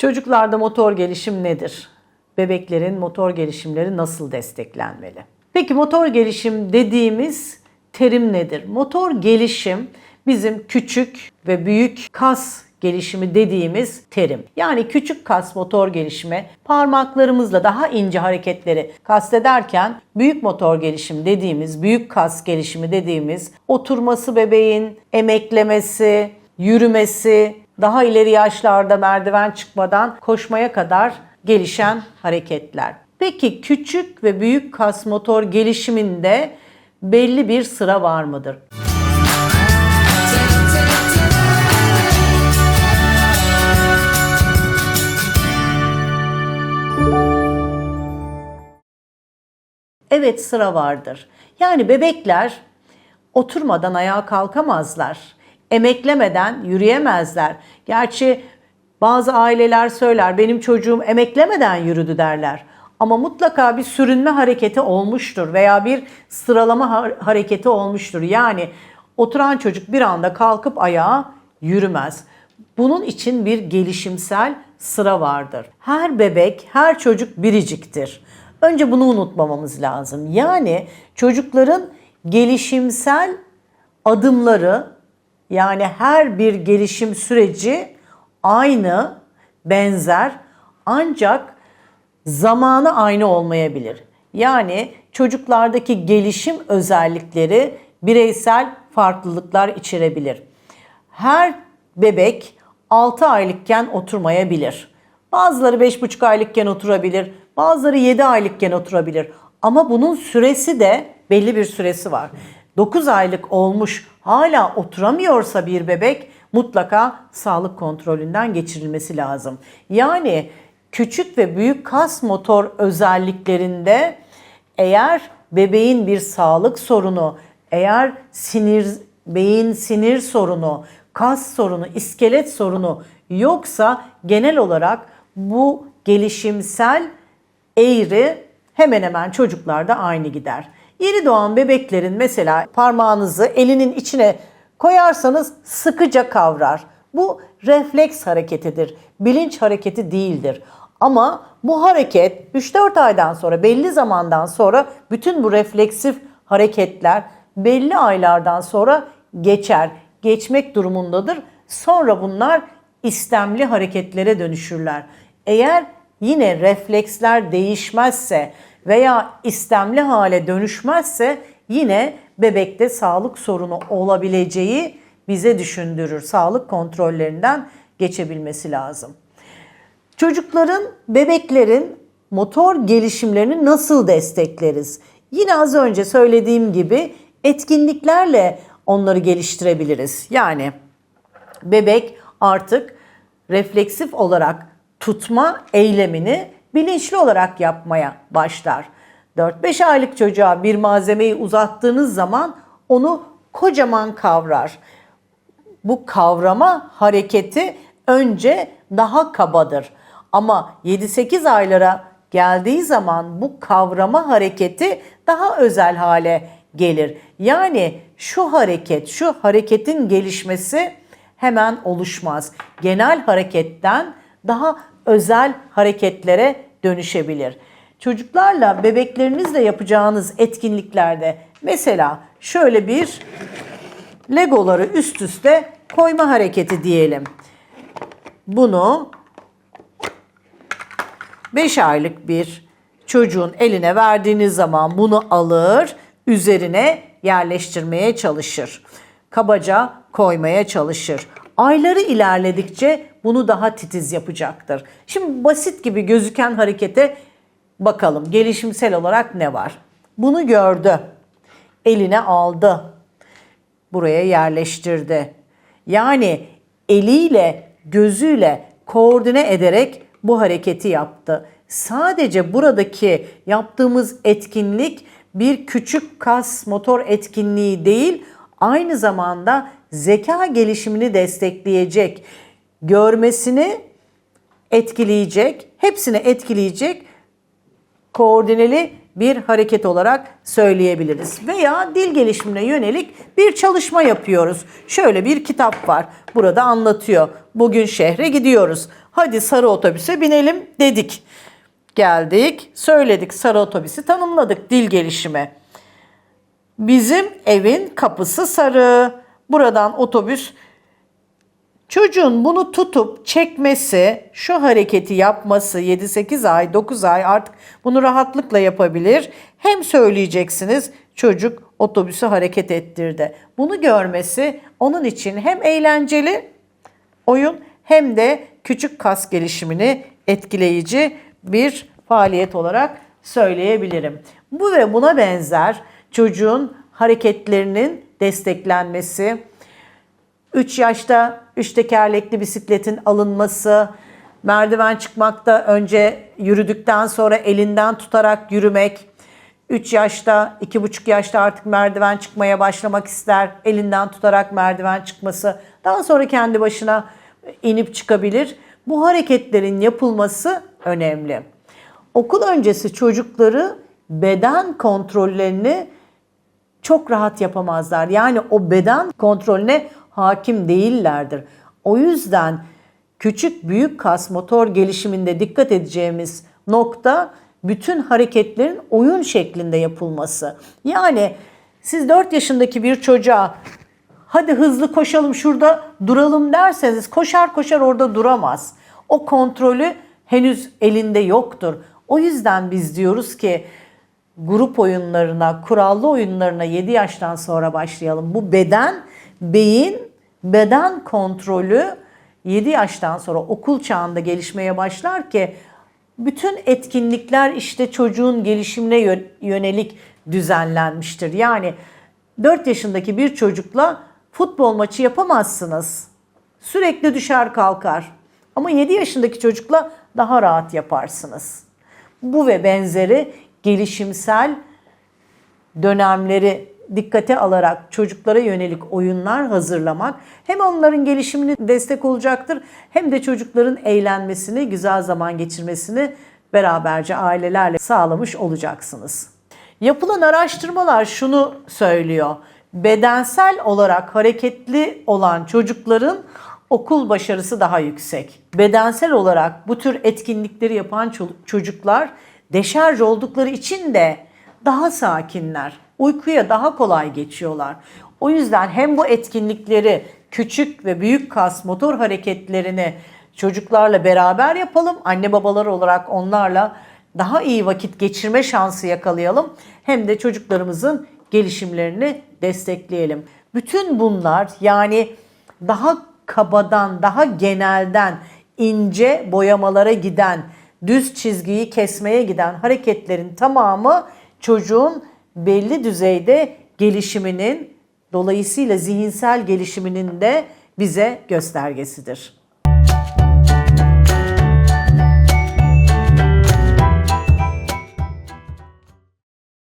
Çocuklarda motor gelişim nedir? Bebeklerin motor gelişimleri nasıl desteklenmeli? Peki motor gelişim dediğimiz terim nedir? Motor gelişim bizim küçük ve büyük kas gelişimi dediğimiz terim. Yani küçük kas motor gelişimi parmaklarımızla daha ince hareketleri kastederken büyük motor gelişim dediğimiz, büyük kas gelişimi dediğimiz oturması bebeğin, emeklemesi, yürümesi, daha ileri yaşlarda merdiven çıkmadan koşmaya kadar gelişen hareketler. Peki küçük ve büyük kas motor gelişiminde belli bir sıra var mıdır? Evet sıra vardır. Yani bebekler oturmadan ayağa kalkamazlar. Emeklemeden yürüyemezler. Gerçi bazı aileler söyler benim çocuğum emeklemeden yürüdü derler. Ama mutlaka bir sürünme hareketi olmuştur veya bir sıralama ha- hareketi olmuştur. Yani oturan çocuk bir anda kalkıp ayağa yürümez. Bunun için bir gelişimsel sıra vardır. Her bebek, her çocuk biriciktir. Önce bunu unutmamamız lazım. Yani çocukların gelişimsel adımları yani her bir gelişim süreci aynı, benzer ancak zamanı aynı olmayabilir. Yani çocuklardaki gelişim özellikleri bireysel farklılıklar içerebilir. Her bebek 6 aylıkken oturmayabilir. Bazıları 5,5 aylıkken oturabilir. Bazıları 7 aylıkken oturabilir. Ama bunun süresi de belli bir süresi var. 9 aylık olmuş hala oturamıyorsa bir bebek mutlaka sağlık kontrolünden geçirilmesi lazım. Yani küçük ve büyük kas motor özelliklerinde eğer bebeğin bir sağlık sorunu, eğer sinir beyin sinir sorunu, kas sorunu, iskelet sorunu yoksa genel olarak bu gelişimsel eğri hemen hemen çocuklarda aynı gider. Yeni doğan bebeklerin mesela parmağınızı elinin içine koyarsanız sıkıca kavrar. Bu refleks hareketidir. Bilinç hareketi değildir. Ama bu hareket 3-4 aydan sonra belli zamandan sonra bütün bu refleksif hareketler belli aylardan sonra geçer. Geçmek durumundadır. Sonra bunlar istemli hareketlere dönüşürler. Eğer yine refleksler değişmezse veya istemli hale dönüşmezse yine bebekte sağlık sorunu olabileceği bize düşündürür. Sağlık kontrollerinden geçebilmesi lazım. Çocukların, bebeklerin motor gelişimlerini nasıl destekleriz? Yine az önce söylediğim gibi etkinliklerle onları geliştirebiliriz. Yani bebek artık refleksif olarak tutma eylemini bilinçli olarak yapmaya başlar. 4-5 aylık çocuğa bir malzemeyi uzattığınız zaman onu kocaman kavrar. Bu kavrama hareketi önce daha kabadır. Ama 7-8 aylara geldiği zaman bu kavrama hareketi daha özel hale gelir. Yani şu hareket, şu hareketin gelişmesi hemen oluşmaz. Genel hareketten daha özel hareketlere dönüşebilir. Çocuklarla, bebeklerinizle yapacağınız etkinliklerde mesela şöyle bir legoları üst üste koyma hareketi diyelim. Bunu 5 aylık bir çocuğun eline verdiğiniz zaman bunu alır, üzerine yerleştirmeye çalışır. Kabaca koymaya çalışır. Ayları ilerledikçe bunu daha titiz yapacaktır. Şimdi basit gibi gözüken harekete bakalım. Gelişimsel olarak ne var? Bunu gördü. Eline aldı. Buraya yerleştirdi. Yani eliyle, gözüyle koordine ederek bu hareketi yaptı. Sadece buradaki yaptığımız etkinlik bir küçük kas motor etkinliği değil, aynı zamanda zeka gelişimini destekleyecek, görmesini etkileyecek, hepsini etkileyecek koordineli bir hareket olarak söyleyebiliriz. Veya dil gelişimine yönelik bir çalışma yapıyoruz. Şöyle bir kitap var. Burada anlatıyor. Bugün şehre gidiyoruz. Hadi sarı otobüse binelim dedik. Geldik, söyledik sarı otobüsü tanımladık dil gelişimi. Bizim evin kapısı sarı. Buradan otobüs Çocuğun bunu tutup çekmesi, şu hareketi yapması 7-8 ay, 9 ay artık bunu rahatlıkla yapabilir. Hem söyleyeceksiniz çocuk otobüsü hareket ettirdi. Bunu görmesi onun için hem eğlenceli oyun hem de küçük kas gelişimini etkileyici bir faaliyet olarak söyleyebilirim. Bu ve buna benzer çocuğun hareketlerinin desteklenmesi, 3 yaşta 3 tekerlekli bisikletin alınması, merdiven çıkmakta önce yürüdükten sonra elinden tutarak yürümek, 3 yaşta, 2,5 yaşta artık merdiven çıkmaya başlamak ister, elinden tutarak merdiven çıkması, daha sonra kendi başına inip çıkabilir. Bu hareketlerin yapılması önemli. Okul öncesi çocukları beden kontrollerini çok rahat yapamazlar. Yani o beden kontrolüne hakim değillerdir. O yüzden küçük büyük kas motor gelişiminde dikkat edeceğimiz nokta bütün hareketlerin oyun şeklinde yapılması. Yani siz 4 yaşındaki bir çocuğa hadi hızlı koşalım şurada duralım derseniz koşar koşar orada duramaz. O kontrolü henüz elinde yoktur. O yüzden biz diyoruz ki grup oyunlarına, kurallı oyunlarına 7 yaştan sonra başlayalım. Bu beden, beyin, beden kontrolü 7 yaştan sonra okul çağında gelişmeye başlar ki bütün etkinlikler işte çocuğun gelişimine yö- yönelik düzenlenmiştir. Yani 4 yaşındaki bir çocukla futbol maçı yapamazsınız. Sürekli düşer kalkar. Ama 7 yaşındaki çocukla daha rahat yaparsınız. Bu ve benzeri gelişimsel dönemleri dikkate alarak çocuklara yönelik oyunlar hazırlamak hem onların gelişimine destek olacaktır hem de çocukların eğlenmesini, güzel zaman geçirmesini beraberce ailelerle sağlamış olacaksınız. Yapılan araştırmalar şunu söylüyor. Bedensel olarak hareketli olan çocukların okul başarısı daha yüksek. Bedensel olarak bu tür etkinlikleri yapan ço- çocuklar deşarj oldukları için de daha sakinler. Uykuya daha kolay geçiyorlar. O yüzden hem bu etkinlikleri küçük ve büyük kas motor hareketlerini çocuklarla beraber yapalım. Anne babalar olarak onlarla daha iyi vakit geçirme şansı yakalayalım. Hem de çocuklarımızın gelişimlerini destekleyelim. Bütün bunlar yani daha kabadan, daha genelden ince boyamalara giden, düz çizgiyi kesmeye giden hareketlerin tamamı çocuğun belli düzeyde gelişiminin dolayısıyla zihinsel gelişiminin de bize göstergesidir.